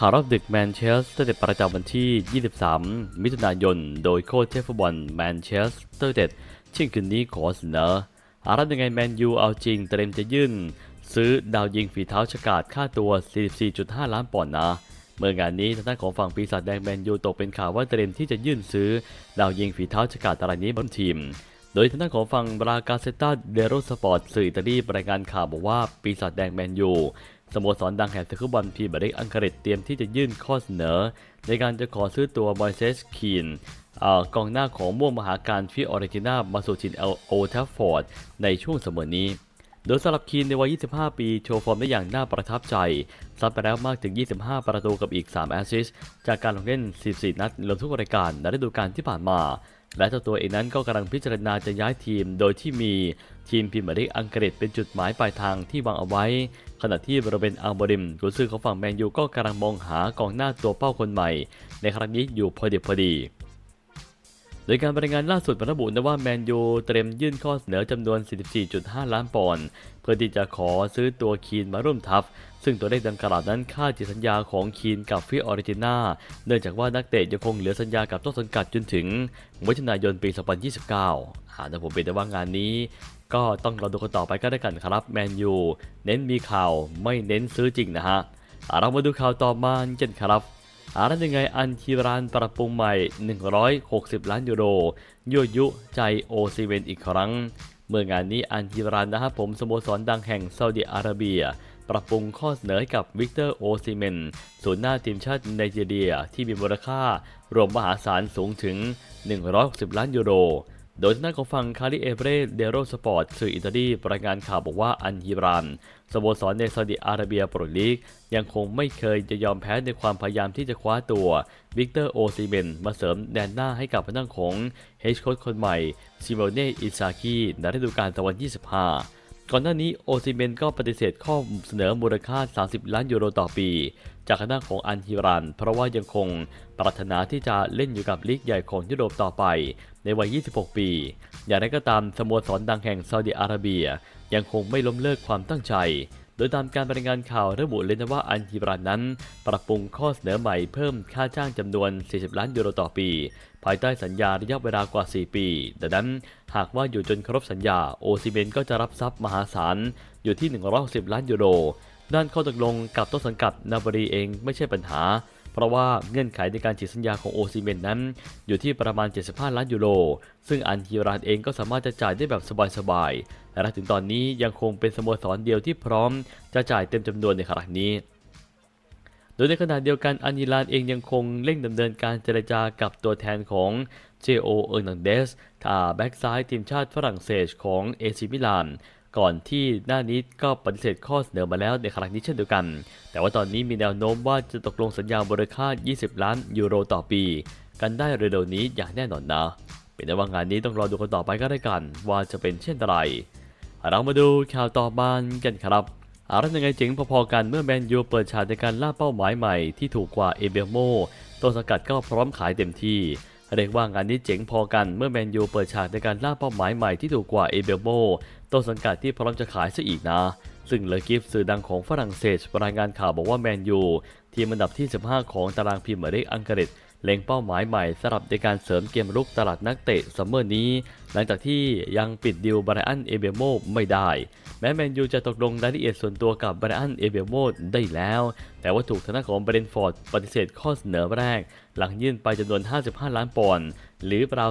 ข่าวรอบดึกแมนเชสเตอร์เด็ดประจำวันที่ 23 มิถุนายน โดยโค้ชเทฟบอลแมนเชสเตอร์เด็ดเช่นคืนนี้ขอเสนออารับยังไงแมนยูเอาจริงเตรียมจะยื่น ซื้อดาวยิงฝีเท้าฉกาดค่าตัว 44.5 ล้านปอนด์นะ เมื่องานนี้ทางด้านของฝั่งปีศาจแดงแมนยูตกเป็นข่าวว่าเตรียมที่จะยื่นซื้อดาวยิงฝีเท้าฉกาดรายนี้บนทีมโดยทางด้านของฝั่งบรากาเซตาเดโรสปอร์ตสื่ออิตาลีรายงานข่าวบอกว่าปีศาจแดงแมนยู สโมสรดังแห่งสกุลบอลพรีเมียร์ลีกอังกฤษเตรียมที่จะยื่นข้อเสนอ ในการจะขอซื้อตัวมอยเซสคีนกองหน้าของม่วงมหาการฟิออริจินามาสู่จินเอลโอทัฟฟอร์ดในช่วงเสมอนี้ โดยสำหรับคีนในวัย 25 ปี โชว์ฟอร์มได้อย่างน่าประทับใจ ซัดไปแล้วมากถึง 25 ประตูกับอีก 3 แอสซิสต์จากการลงเล่น44นัดรวมทุกรายการในฤดูกาลที่ผ่านมา และเจ้าตัวเองนั้นก็กำลังพิจารณาจะย้ายทีมโดยที่มี ทีมพรีเมียร์ลีกอังกฤษเป็นจุดหมายปลายทางที่วางเอาไว้ ขณะที่บริเวณอัลบริมกุนซือของฝั่งแมนยูก็กำลังมองหากองหน้าตัวเป้าคนใหม่ ในครั้งนี้อยู่พอดีพอดี โดยการรายงานล่าสุดระบุนะว่าแมนยูเตรียมยื่นข้อเสนอจำนวน 44.5 ล้านปอนด์เพื่อที่จะขอซื้อตัวคีนมาร่วมทัพ ซึ่งตัวเลขดังกล่าวนั้นค่าจิตสัญญาของคีนกับฟิออริจินาเนื่องจากว่านักเตะยังคงเหลือสัญญากับต้นสังกัดจนถึงมิถุนายนปี 2029หากแต่ผมเป็นแต่ว่างานนี้ ก็ต้องรอดูกันต่อไปก็ได้กันครับแมนยูเน้นมีข่าวไม่เน้นซื้อจริงนะฮะเรามาดูข่าวต่อมากันครับอารันยังไงอันทีรานปรับปรุงใหม่ 160 ล้านยูโรยั่วยุใจโอซีเวนอีกครั้ง เมื่องานนี้อันทีรานนะครับผมสโมสรดังแห่งซาอุดิอาระเบีย ปรับปรุงข้อเสนอให้กับวิกเตอร์โอซิเมนศูนย์หน้าทีมชาติไนจีเรียที่มีมูลค่ารวมมหาศาลสูงถึง 160 ล้านยูโร โดยทางด้านของฝั่งคาริเอเบรเดโรสปอร์ตสื่ออิตาลีรายงานข่าวบอกว่าอันฮิรานสโมสรในซาอุดิอาระเบียโปรลีก ยังคงไม่เคยจะยอมแพ้ในความพยายามที่จะคว้าตัววิกเตอร์โอซิเมนมาเสริมแดนหน้าให้กับพนังด้านของเฮชโค้ชคนใหม่ซิโมเน่อิซากิในฤดูกาลตะวัน25 ก่อนหน้านี้โอซิเมนก็ปฏิเสธข้อเสนอมูลค่า 30 ล้านยูโรต่อปี จากคณะของอันฮิรัน เพราะว่ายังคงปรารถนาที่จะเล่นอยู่กับลีกใหญ่ของยุโรปต่อไป ในวัย 26 ปี อย่างไรก็ตามสโมสรดังแห่งซาอุดิอาระเบีย ยังคงไม่ล้มเลิกความตั้งใจ โดยตามการรายงานข่าวระบุเลยนะว่าอันฮิบรันนั้น ปรับปรุงข้อเสนอใหม่เพิ่มค่าจ้างจำนวน 40 ล้านยูโรต่อปี ภายใต้สัญญาระยะเวลากว่า 4 ปี ดังนั้น หากว่าอยู่จนครบสัญญาโอซิเมนก็จะรับทรัพย์มหาศาลอยู่ที่ 160 ล้านยูโรด้านข้อตกลงกับต้นสังกัดนาบรีเองไม่ใช่ปัญหา เพราะว่าเงื่อนไขในการฉีดสัญญาของโอซิเมนนั้น อยู่ที่ประมาณ 75 ล้านยูโร ซึ่งอันฮิรานเองก็สามารถจะจ่ายได้แบบสบายๆและถึงตอนนี้ยังคงเป็นสโมสรเดียวที่พร้อมจะจ่ายเต็มจำนวนในครั้งนี้โดยในขณะเดียวกันอันยิลานเองยังคงเร่งดำเนินการเจรจากับตัวแทนของเจโอเออร์นันเดสท่าแบ็กซ้ายทีมชาติฝรั่งเศสของเอซิมิลาน ก่อนที่หน้านี้ก็ปฏิเสธข้อเสนอมาแล้วในครั้งนี้เช่นเดียวกัน แต่ว่าตอนนี้มีแนวโน้มว่าจะตกลงสัญญามูลค่า 20 ล้านยูโรต่อปี กันได้เร็วๆนี้อย่างแน่นอนนะ เป็นแต่ว่างานนี้ต้องรอดูกันต่อไปก็ได้กัน ว่าจะเป็นเช่นไร เรามาดูข่าวต่อมากันครับอารันยังไงเจ๋งพอๆกันเมื่อแมนยูเปิดฉากในการล่าเป้าหมายใหม่ที่ถูกกว่าเอเบลโมต้นสังกัดก็พร้อมขายเต็มที่ เรียกว่างานนี้เจ๋งพอกันเมื่อแมนยูเปิดฉากในการล่าเป้าหมายใหม่ที่ถูกกว่าเอเบลโมต้นสังกัดที่พร้อมจะขายซะอีกนะ ซึ่งเลกิฟสื่อดังของฝรั่งเศสรายงานข่าวบอกว่าแมนยูทีมอันดับที่ 15 ของตารางพรีเมียร์ลีกอังกฤษ เล็งเป้าหมายใหม่สำหรับในการเสริมเกมรุกตลาดนักเตะซัมเมอร์นี้ หลังจากที่ยังปิดดิวบรอันเอเบโมไม่ได้ แม้แมนยูจะตกลงรายละเอียดส่วนตัวกับบรอันเอเบโมได้แล้ว แต่ว่าถูกทางด้านของเบรนฟอร์ดปฏิเสธข้อเสนอแรก หลังยื่นไปจำนวน 55 ล้านปอนด์หรือราว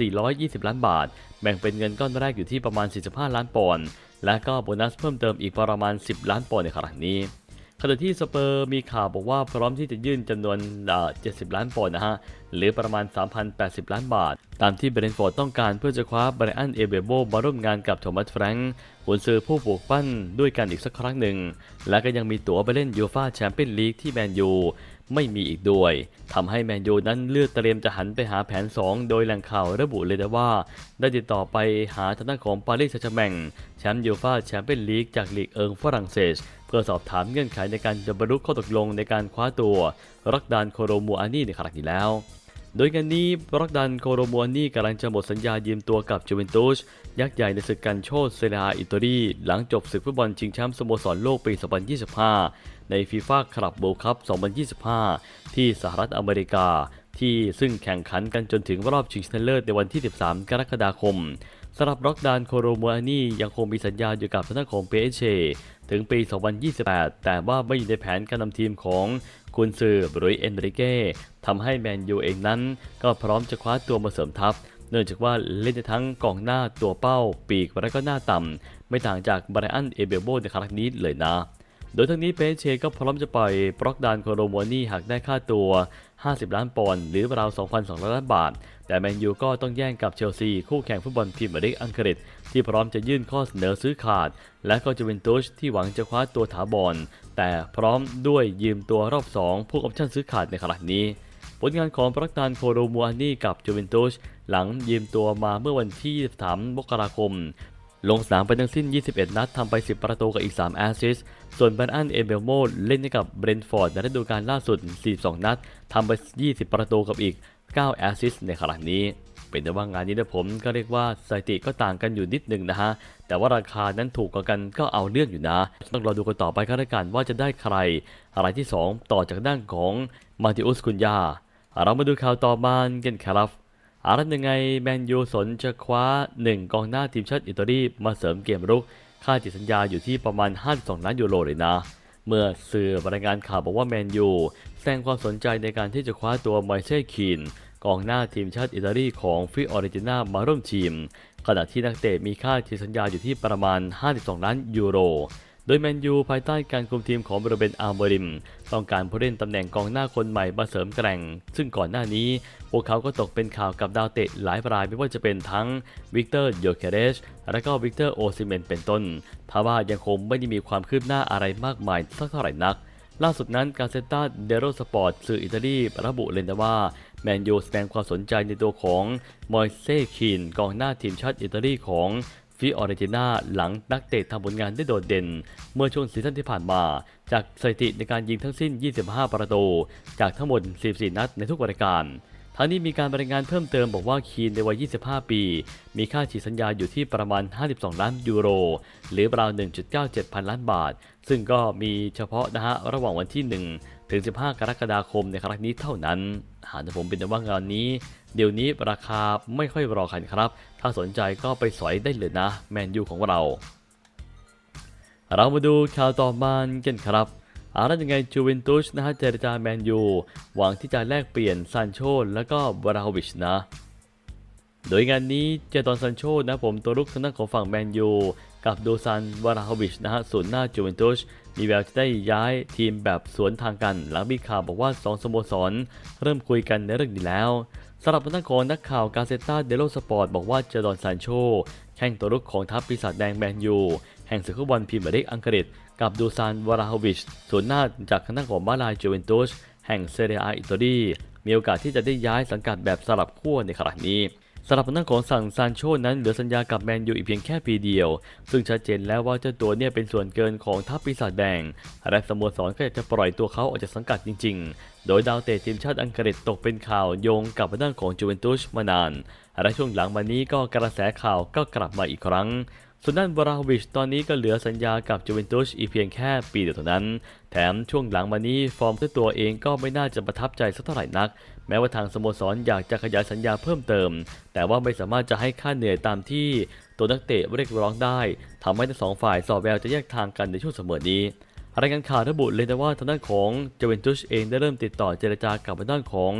2,420 ล้านบาท แบ่งเป็นเงินก้อนแรกอยู่ที่ประมาณ 45 ล้านปอนด์และก็โบนัสเพิ่มเติมอีกประมาณ 10 ล้านปอนด์ในครั้งนี้ ขณะที่สเปอร์มีข่าวบอกว่าพร้อมที่จะยื่นจำนวนเอ่อ70ล้านปอนด์นะฮะ หรือประมาณ 3,080 ล้านบาท ตามที่เบรนท์ฟอร์ดต้องการเพื่อจะคว้าไบรอันเอเบโบมาร่วมงานกับโทมัสแฟรงค์หุนซือผู้ปลูกปั้นด้วยกันอีกสักครั้งหนึ่ง และก็ยังมีตั๋วไปเล่นยูฟาแชมเปี้ยนลีกที่แมนยูไม่มีอีกด้วยทำให้แมนยูนั้นเลือกเตรียมจะหันไปหาแผน 2 โดยแหล่งข่าวระบุเลยนะว่า ได้ติดต่อไปหาทางด้านของปารีสแซงต์แชร์แมงแชมป์ยูฟาแชมเปี้ยนลีกจากลีกเอิงฝรั่งเศส เพื่อสอบถามเงื่อนไขในการจะบรรลุข้อตกลงในการคว้าตัวรักดานโคโรมูอานี่ในครั้งนี้แล้ว โดยงานนี้ร็อกดันโคโรมัวนี่กำลังจะหมดสัญญายืมตัวกับจูเวนตุสยักษ์ใหญ่ในศึกกันโชดเซเรียอิตาลีหลังจบศึกฟุตบอลชิงแชมป์สโมสรโลกปี 2025 ในฟีฟ่าคลับโบคัพ 2025 ที่สหรัฐอเมริกาที่ซึ่งแข่งขันกันจนถึงรอบชิงชนะเลิศในวันที่ 13 กรกฎาคม สำหรับล็อกดานโคโรมัวนี่ยังคงมีสัญญาอยู่กับทางด้าของเปเชถึงปี 2028 แต่ว่าไม่อยู่ในแผนการนำทีมของคุณซือบรุยเอนริเก้ทำให้แมนยูเองนั้น ก็พร้อมจะคว้าตัวมาเสริมทัพ เนื่องจากว่าเล่นทั้งกองหน้าตัวเป้า ปีกและก็หน้าต่ำไม่ต่างจากบรอันเอเบโบในครั้งนี้เลยนะ โดยทั้งนี้เปเชก็พร้อมจะปล่อยบล็อกดานโคโรโมนี่หากได้ค่าตัว 50 ล้านปอนด์หรือราว 2,200 ล้านบาท แต่แมนยูก็ต้องแย่งกับเชลซี คู่แข่งฟุตบอลพรีเมียร์ลีกอังกฤษ ที่พร้อมจะยื่นข้อเสนอซื้อขาด และก็จะเป็นตุชที่หวังจะคว้าตัวถาวรแต่พร้อมด้วยยืมตัวรอบ2ผู้ออปชั่นซื้อขาดในขณะนี้ผลงานของปรักตานโคโรมัวนี่กับจูเวนตุสหลังยืมตัวมาเมื่อวันที่23มกราคม ลงสนามไปทั้งสิ้น 21 นัดทำไป 10 ประตูกับอีก 3 แอสซิสต์ ส่วนแบรอันเอเบลโมเล่นให้กับเบรนฟอร์ดในฤดูกาลล่าสุด 42 นัดทำไป 20 ประตูกับอีก 9 แอสซิสต์ในขณะนี้ เป็นแต่ว่างานนี้นะผมก็เรียกว่าสถิติก็ต่างกันอยู่นิดหนึ่งนะฮะ แต่ว่าราคานั้นถูกกว่ากันก็เอาเรื่องอยู่นะ ต้องรอดูกันต่อไปครับกันว่าจะได้ใคร อะไรที่ 2 ต่อจากด้านของมาติอุสคุนยาเรามาดูข่าวต่อมากันครับ อารันยังไงแมนยูสนจะคว้า 1 กองหน้าทีมชาติอิตาลีมาเสริมเกมรุก ค่าจิตสัญญาอยู่ที่ประมาณ 52 ล้านยูโรเลยนะ เมื่อสื่อรายงานข่าวบอกว่าแมนยูแสดงความสนใจในการที่จะคว้าตัวไมเชลคีนกองหน้าทีมชาติอิตาลีของฟิออริจินามาร่วมทีม ขณะที่นักเตะมีค่าจิตสัญญาอยู่ที่ประมาณ 52 ล้านยูโร โดยแมนยูภายใต้การคุมทีมของบรเบนอาร์เบริม ต้องการผู้เล่นตำแหน่งกองหน้าคนใหม่มาเสริมแกร่ง ซึ่งก่อนหน้านี้ พวกเขาก็ตกเป็นข่าวกับดาวเตะหลายรายไม่ว่าจะเป็นทั้งวิกเตอร์โยเคเรชและก็วิกเตอร์โอซิเมนเป็นต้นทว่ายังคงไม่ได้มีความคืบหน้าอะไรมากมายสักเท่าไหร่นักล่าสุดนั้นกาเซตาเดโรสปอร์ตสื่ออิตาลีระบุเลยนะว่า แมนยูแสดงความสนใจในตัวของมอยเซคินกองหน้าทีมชาติอิตาลีของ ฟิออริจินาหลังนักเตะทำผลงานได้โดดเด่น เมื่อช่วงซีซั่นที่ผ่านมา จากสถิติในการยิงทั้งสิ้น 25 ประตู จากทั้งหมด44นัดในทุกรายการทั้งนี้มีการบรายงานเพิ่มเติมบอกว่าคีนในวัย 25 ปี มีค่าฉีดสัญญาอยู่ที่ประมาณ 52 ล้านยูโร หรือราว 1.97 พันล้านบาท ซึ่งก็มีเฉพาะนะฮะระหว่างวันที่ 1 ถึง 15 กรกฎาคมในครั้งนี้เท่านั้น หากผมเป็นแต่ว่างานนี้ เดี๋ยวนี้ราคาไม่ค่อยรอกันครับ ถ้าสนใจก็ไปสอยได้เลยนะ แมนยูของเรา เรามาดูข่าวต่อมากันครับอารันยังไงจูเวนตุสนะฮะเจรจาแมนยู หวังที่จะแลกเปลี่ยนซานโชและก็บราฮวิชนะ โดยงานนี้เจตอนซานโชนะผมตัวลุกทางด้านของฝั่งแมนยู กับโดซานวาราฮวิชนะฮะส่วนหน้าจูเวนตุส มีแววจะได้ย้ายทีมแบบสวนทางกัน หลังมีข่าวบอกว่า 2สโมสร เริ่มคุยกันในเรื่องนี้แล้วสำหรับทางด้านขอนักข่าวกาเซต้าเดโลสปอร์ตบอกว่าเจดอนซานโชแข่งตัวลุกของทัพปีศาจแดงแมนยูแห่งศึกฟุตบอลพรีเมียร์ลีกอังกฤษ กับดูซานวาราฮวิชส่วนหน้าจากทางด้านของมาลายจูเวนตุสแห่งเซเรียอาอิตาลีมีโอกาสที่จะได้ย้ายสังกัดแบบสลับขั้วในขณะนี้ สำหรับทางด้านของสั่งซานโชนั้นเหลือสัญญากับแมนยูอีกเพียงแค่ปีเดียว ซึ่งชัดเจนแล้วว่าเจ้าตัวเนี่ยเป็นส่วนเกินของทัพปีศาจแดงและสโมสรก็อยากจะปล่อยตัวเขาออกจากสังกัดจริง ๆ โดยดาวเตะทีมชาติอังกฤษตกเป็นข่าวโยงกับทางด้านของจูเวนตุสมานานและช่วงหลังมานี้ก็กระแสข่าวก็กลับมาอีกครั้งส่วนด้านบราวิชตอนนี้ก็เหลือสัญญากับจูเวนตุสอีกเพียงแค่ปีเดียวเท่านั้น แถมช่วงหลังมานี้ฟอร์มตัวตัวเองก็ไม่น่าจะประทับใจสักเท่าไหร่นัก แม้ว่าทางสโมสรอยากจะขยายสัญญาเพิ่มเติม แต่ว่าไม่สามารถจะให้ค่าเหนื่อยตามที่ตัวนักเตะเรียกร้องได้ทำให้ทั้งสองฝ่ายสอบแววจะแยกทางกันในช่วงเสมอนี้รายงานข่าวระบุเลยนะว่าทางด้านของเจเวนตุสเองได้เริ่มติดต่อเจรจากับทางด้านของ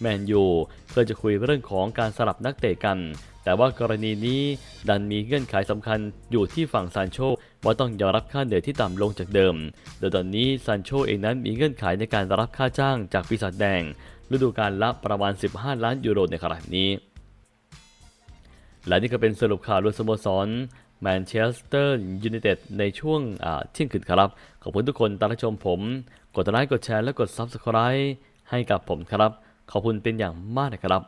แมนยูเพื่อจะคุยเรื่องของการสลับนักเตะกัน แต่ว่ากรณีนี้ดันมีเงื่อนไขสำคัญอยู่ที่ฝั่งซานโชว่าต้องยอมรับค่าเหนื่อยที่ต่ำลงจากเดิม โดยตอนนี้ซานโชเองนั้นมีเงื่อนไขในการรับค่าจ้างจากปีศาจแดง ฤดูกาลละประมาณ 15 ล้านยูโรในขณะนี้ และนี่ก็เป็นสรุปข่าวรวมสโมสรแมนเชสเตอร์ยูไนเต็ดในช่วงเที่ยงคืนครับ ขอบคุณทุกคนตามรับชมผม กดไลค์กดแชร์และกด Subscribe ให้กับผมครับ ขอบคุณเป็นอย่างมากนะครับ